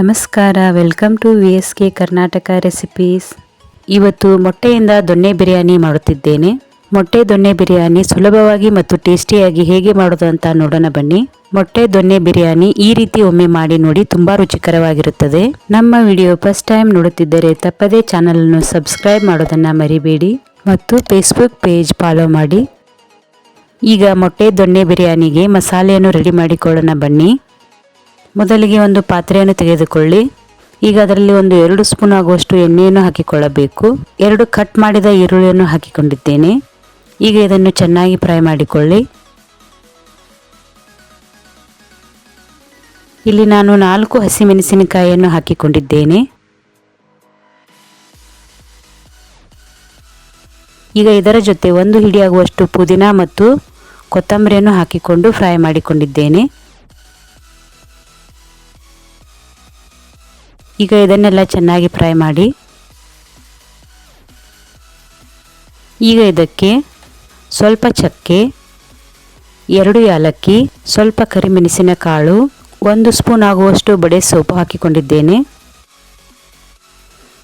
ನಮಸ್ಕಾರ welcome to V S K Karnataka recipes ಇವತ್ತು ಮೊಟ್ಟೆಯಿಂದ ದೊಣ್ಣೆ ಬಿರಿಯಾನಿ ಮಾಡುತ್ತಿದ್ದೇನೆ. ಮೊಟ್ಟೆ ದೊಣ್ಣೆ ಬಿರಿಯಾನಿ ಸುಲಭವಾಗಿ ಮತ್ತು ಟೇಸ್ಟಿಯಾಗಿ ಹೇಗೆ ಮಾಡೋದು ಅಂತ ನೋಡೋಣ ಬನ್ನಿ. ಮೊಟ್ಟೆ ದೊಣ್ಣೆ ಬಿರಿಯಾನಿ ಈ ರೀತಿ ಒಮ್ಮೆ ಮಾಡಿ ನೋಡಿ ತುಂಬಾ ರುಚಿಕರವಾಗಿರುತ್ತದೆ. ನಮ್ಮ ವಿಡಿಯೋ ಫಸ್ಟ್ ಟೈಮ್ ನೋಡುತ್ತಿದ್ದರೆ ತಪ್ಪದೇ ಚಾನಲ್ ಅನ್ನು ಸಬ್ಸ್ಕ್ರೈಬ್ ಮಾಡೋದನ್ನ ಮರಿಬೇಡಿ ಮತ್ತು ಫೇಸ್ಬುಕ್ ಪೇಜ್ ಫಾಲೋ ಮಾಡಿ. ಈಗ ಮೊಟ್ಟೆ ದೊಣ್ಣೆ ಬಿರಿಯಾನಿಗೆ ಮಸಾಲೆಯನ್ನು ರೆಡಿ ಮಾಡಿಕೊಳ್ಳೋಣ ಬನ್ನಿ. ಮೊದಲಿಗೆ ಒಂದು ಪಾತ್ರೆಯನ್ನು ತೆಗೆದುಕೊಳ್ಳಿ. ಈಗ ಅದರಲ್ಲಿ ಒಂದು ಎರಡು ಸ್ಪೂನ್ ಆಗುವಷ್ಟು ಎಣ್ಣೆಯನ್ನು ಹಾಕಿಕೊಳ್ಳಬೇಕು. ಎರಡು ಕಟ್ ಮಾಡಿದ ಈರುಳ್ಳಿಯನ್ನು ಹಾಕಿಕೊಂಡಿದ್ದೇನೆ. ಈಗ ಇದನ್ನು ಚೆನ್ನಾಗಿ ಫ್ರೈ ಮಾಡಿಕೊಳ್ಳಿ. ಇಲ್ಲಿ ನಾನು ನಾಲ್ಕು ಹಸಿಮೆಣಸಿನಕಾಯಿಯನ್ನು ಹಾಕಿಕೊಂಡಿದ್ದೇನೆ. ಈಗ ಇದರ ಜೊತೆ ಒಂದು ಹಿಡಿಯಾಗುವಷ್ಟು ಪುದೀನ ಮತ್ತು ಕೊತ್ತಂಬರಿಯನ್ನು ಹಾಕಿಕೊಂಡು ಫ್ರೈ ಮಾಡಿಕೊಂಡಿದ್ದೇನೆ. ಈಗ ಇದನ್ನೆಲ್ಲ ಚೆನ್ನಾಗಿ ಫ್ರೈ ಮಾಡಿ, ಈಗ ಇದಕ್ಕೆ ಸ್ವಲ್ಪ ಚಕ್ಕೆ, ಎರಡು ಯಾಲಕ್ಕಿ, ಸ್ವಲ್ಪ ಕರಿಮೆಣಸಿನ ಕಾಳು ಒಂದು ಸ್ಪೂನ್ ಆಗುವಷ್ಟು ಬಡೆ ಸೊಪ್ಪು ಹಾಕಿಕೊಂಡಿದ್ದೇನೆ.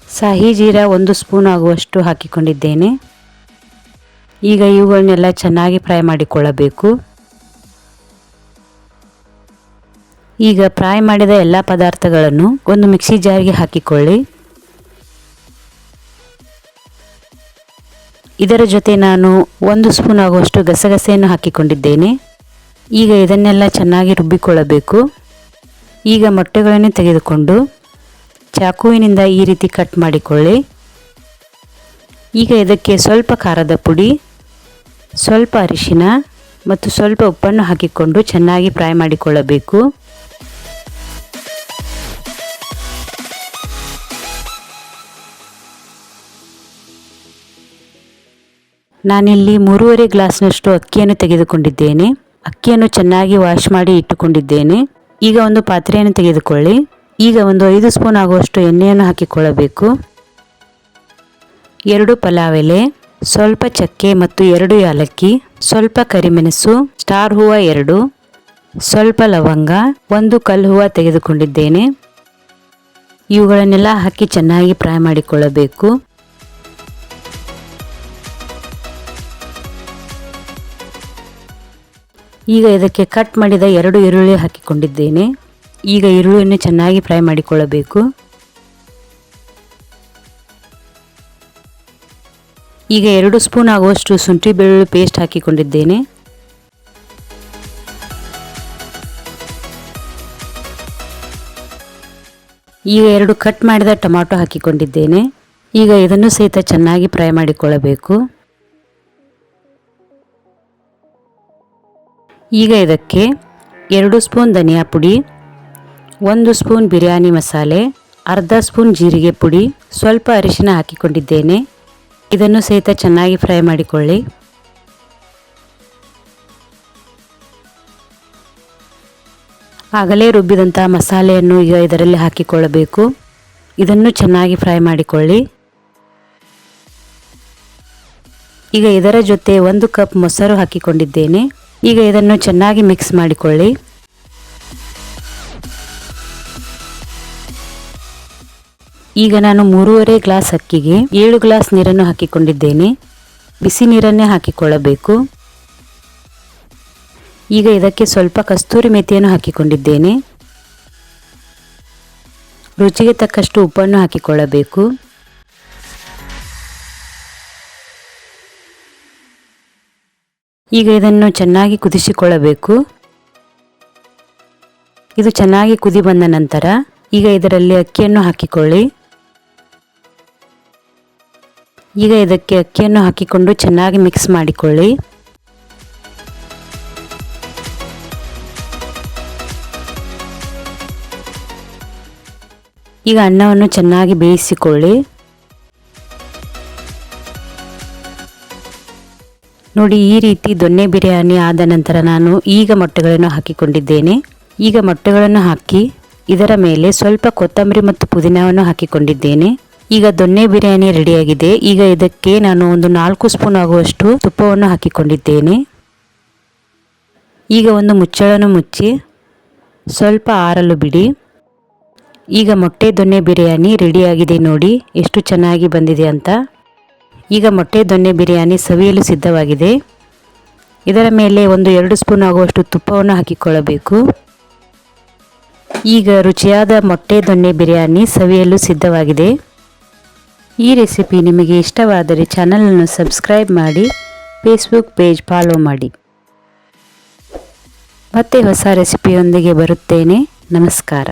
ಸಾಹಿ ಜೀರಾ ಒಂದು ಸ್ಪೂನ್ ಆಗುವಷ್ಟು ಹಾಕಿಕೊಂಡಿದ್ದೇನೆ. ಈಗ ಇವುಗಳನ್ನೆಲ್ಲ ಚೆನ್ನಾಗಿ ಫ್ರೈ ಮಾಡಿಕೊಳ್ಳಬೇಕು. ಈಗ ಫ್ರೈ ಮಾಡಿದ ಎಲ್ಲ ಪದಾರ್ಥಗಳನ್ನು ಒಂದು ಮಿಕ್ಸಿ ಜಾರ್ಗೆ ಹಾಕಿಕೊಳ್ಳಿ. ಇದರ ಜೊತೆ ನಾನು ಒಂದು ಸ್ಪೂನ್ ಆಗುವಷ್ಟು ಗಸಗಸೆಯನ್ನು ಹಾಕಿಕೊಂಡಿದ್ದೇನೆ. ಈಗ ಇದನ್ನೆಲ್ಲ ಚೆನ್ನಾಗಿ ರುಬ್ಬಿಕೊಳ್ಳಬೇಕು. ಈಗ ಮೊಟ್ಟೆಗಳನ್ನು ತೆಗೆದುಕೊಂಡು ಚಾಕುವಿನಿಂದ ಈ ರೀತಿ ಕಟ್ ಮಾಡಿಕೊಳ್ಳಿ. ಈಗ ಇದಕ್ಕೆ ಸ್ವಲ್ಪ ಖಾರದ ಪುಡಿ, ಸ್ವಲ್ಪ ಅರಿಶಿನ ಮತ್ತು ಸ್ವಲ್ಪ ಉಪ್ಪನ್ನು ಹಾಕಿಕೊಂಡು ಚೆನ್ನಾಗಿ ಫ್ರೈ ಮಾಡಿಕೊಳ್ಳಬೇಕು. ನಾನಿಲ್ಲಿ ಮೂರುವರೆ ಗ್ಲಾಸ್ನಷ್ಟು ಅಕ್ಕಿಯನ್ನು ತೆಗೆದುಕೊಂಡಿದ್ದೇನೆ. ಅಕ್ಕಿಯನ್ನು ಚೆನ್ನಾಗಿ ವಾಶ್ ಮಾಡಿ ಇಟ್ಟುಕೊಂಡಿದ್ದೇನೆ. ಈಗ ಒಂದು ಪಾತ್ರೆಯನ್ನು ತೆಗೆದುಕೊಳ್ಳಿ. ಈಗ ಒಂದು ಐದು ಸ್ಪೂನ್ ಆಗುವಷ್ಟು ಎಣ್ಣೆಯನ್ನು ಹಾಕಿಕೊಳ್ಳಬೇಕು. ಎರಡು ಪಲಾವ್ ಎಲೆ ಸ್ವಲ್ಪ ಚಕ್ಕೆ ಮತ್ತು ಎರಡು ಯಾಲಕ್ಕಿ ಸ್ವಲ್ಪ ಕರಿಮೆಣಸು, ಸ್ಟಾರ್ ಹೂವ ಎರಡು, ಸ್ವಲ್ಪ ಲವಂಗ, ಒಂದು ಕಲ್ಲು ಹೂವ ತೆಗೆದುಕೊಂಡಿದ್ದೇನೆ. ಇವುಗಳನ್ನೆಲ್ಲ ಹಾಕಿ ಚೆನ್ನಾಗಿ ಫ್ರೈ ಮಾಡಿಕೊಳ್ಳಬೇಕು. ಈಗ ಇದಕ್ಕೆ ಕಟ್ ಮಾಡಿದ ಎರಡು ಈರುಳ್ಳಿ ಹಾಕಿಕೊಂಡಿದ್ದೇನೆ. ಈಗ ಈರುಳ್ಳಿಯನ್ನು ಚೆನ್ನಾಗಿ ಫ್ರೈ ಮಾಡಿಕೊಳ್ಳಬೇಕು. ಈಗ ಎರಡು ಸ್ಪೂನ್ ಆಗುವಷ್ಟು ಶುಂಠಿ ಬೆಳ್ಳುಳ್ಳಿ ಪೇಸ್ಟ್ ಹಾಕಿಕೊಂಡಿದ್ದೇನೆ. ಈಗ ಎರಡು ಕಟ್ ಮಾಡಿದ ಟೊಮಾಟೊ ಹಾಕಿಕೊಂಡಿದ್ದೇನೆ. ಈಗ ಇದನ್ನು ಸಹಿತ ಚೆನ್ನಾಗಿ ಫ್ರೈ ಮಾಡಿಕೊಳ್ಳಬೇಕು. ಈಗ ಇದಕ್ಕೆ ಎರಡು ಸ್ಪೂನ್ ಧನಿಯಾ ಪುಡಿ, ಒಂದು ಸ್ಪೂನ್ ಬಿರಿಯಾನಿ ಮಸಾಲೆ, ಅರ್ಧ ಸ್ಪೂನ್ ಜೀರಿಗೆ ಪುಡಿ, ಸ್ವಲ್ಪ ಅರಿಶಿನ ಹಾಕಿಕೊಂಡಿದ್ದೇನೆ. ಇದನ್ನು ಸಹಿತ ಚೆನ್ನಾಗಿ ಫ್ರೈ ಮಾಡಿಕೊಳ್ಳಿ. ಆಗಲೇ ರುಬ್ಬಿದಂಥ ಮಸಾಲೆಯನ್ನು ಈಗ ಇದರಲ್ಲಿ ಹಾಕಿಕೊಳ್ಳಬೇಕು. ಇದನ್ನು ಚೆನ್ನಾಗಿ ಫ್ರೈ ಮಾಡಿಕೊಳ್ಳಿ. ಈಗ ಇದರ ಜೊತೆ ಒಂದು ಕಪ್ ಮೊಸರು ಹಾಕಿಕೊಂಡಿದ್ದೇನೆ. ಈಗ ಇದನ್ನು ಚೆನ್ನಾಗಿ ಮಿಕ್ಸ್ ಮಾಡಿಕೊಳ್ಳಿ. ಈಗ ನಾನು ಮೂರುವರೆ ಗ್ಲಾಸ್ ಅಕ್ಕಿಗೆ ಏಳು ಗ್ಲಾಸ್ ನೀರನ್ನು ಹಾಕಿಕೊಂಡಿದ್ದೇನೆ. ಬಿಸಿ ನೀರನ್ನೇ ಹಾಕಿಕೊಳ್ಳಬೇಕು. ಈಗ ಇದಕ್ಕೆ ಸ್ವಲ್ಪ ಕಸ್ತೂರಿ ಮೆಥಿಯನ್ನು ಹಾಕಿಕೊಂಡಿದ್ದೇನೆ. ರುಚಿಗೆ ತಕ್ಕಷ್ಟು ಉಪ್ಪನ್ನು ಹಾಕಿಕೊಳ್ಳಬೇಕು. ಈಗ ಇದನ್ನು ಚೆನ್ನಾಗಿ ಕುದಿಸಿಕೊಳ್ಳಬೇಕು. ಇದು ಚೆನ್ನಾಗಿ ಕುದಿ ಬಂದ ನಂತರ ಈಗ ಇದರಲ್ಲಿ ಅಕ್ಕಿಯನ್ನು ಹಾಕಿಕೊಳ್ಳಿ. ಈಗ ಇದಕ್ಕೆ ಅಕ್ಕಿಯನ್ನು ಹಾಕಿಕೊಂಡು ಚೆನ್ನಾಗಿ ಮಿಕ್ಸ್ ಮಾಡಿಕೊಳ್ಳಿ. ಈಗ ಅನ್ನವನ್ನು ಚೆನ್ನಾಗಿ ಬೇಯಿಸಿಕೊಳ್ಳಿ. ನೋಡಿ, ಈ ರೀತಿ ದೊನ್ನೆ ಬಿರಿಯಾನಿ ಆದ ನಂತರ ನಾನು ಈಗ ಮೊಟ್ಟೆಗಳನ್ನು ಹಾಕಿಕೊಂಡಿದ್ದೇನೆ. ಈಗ ಮೊಟ್ಟೆಗಳನ್ನು ಹಾಕಿ, ಇದರ ಮೇಲೆ ಸ್ವಲ್ಪ ಕೊತ್ತಂಬರಿ ಮತ್ತು ಪುದೀನವನ್ನು ಹಾಕಿಕೊಂಡಿದ್ದೇನೆ. ಈಗ ದೊನ್ನೆ ಬಿರಿಯಾನಿ ರೆಡಿಯಾಗಿದೆ. ಈಗ ಇದಕ್ಕೆ ನಾನು ಒಂದು ನಾಲ್ಕು ಸ್ಪೂನ್ ಆಗುವಷ್ಟು ತುಪ್ಪವನ್ನು ಹಾಕಿಕೊಂಡಿದ್ದೇನೆ. ಈಗ ಒಂದು ಮುಚ್ಚಳನ್ನು ಮುಚ್ಚಿ, ಸ್ವಲ್ಪ ಆರಲು ಬಿಡಿ. ಈಗ ಮೊಟ್ಟೆ ದೊನ್ನೆ ಬಿರಿಯಾನಿ ರೆಡಿಯಾಗಿದೆ ನೋಡಿ, ಎಷ್ಟು ಚೆನ್ನಾಗಿ ಬಂದಿದೆ ಅಂತ. ಈಗ ಮೊಟ್ಟೆ ದೊನ್ನೆ ಬಿರಿಯಾನಿ ಸವಿಯಲು ಸಿದ್ಧವಾಗಿದೆ. ಇದರ ಮೇಲೆ ಒಂದು ಎರಡು ಸ್ಪೂನ್ ಆಗುವಷ್ಟು ತುಪ್ಪವನ್ನು ಹಾಕಿಕೊಳ್ಳಬೇಕು. ಈಗ ರುಚಿಯಾದ ಮೊಟ್ಟೆ ದೊನ್ನೆ ಬಿರಿಯಾನಿ ಸವಿಯಲು ಸಿದ್ಧವಾಗಿದೆ. ಈ ರೆಸಿಪಿ ನಿಮಗೆ ಇಷ್ಟವಾದರೆ ಚಾನಲನ್ನು ಸಬ್ಸ್ಕ್ರೈಬ್ ಮಾಡಿ, ಫೇಸ್ಬುಕ್ ಪೇಜ್ ಫಾಲೋ ಮಾಡಿ. ಮತ್ತೆ ಹೊಸ ರೆಸಿಪಿಯೊಂದಿಗೆ ಬರುತ್ತೇನೆ. ನಮಸ್ಕಾರ.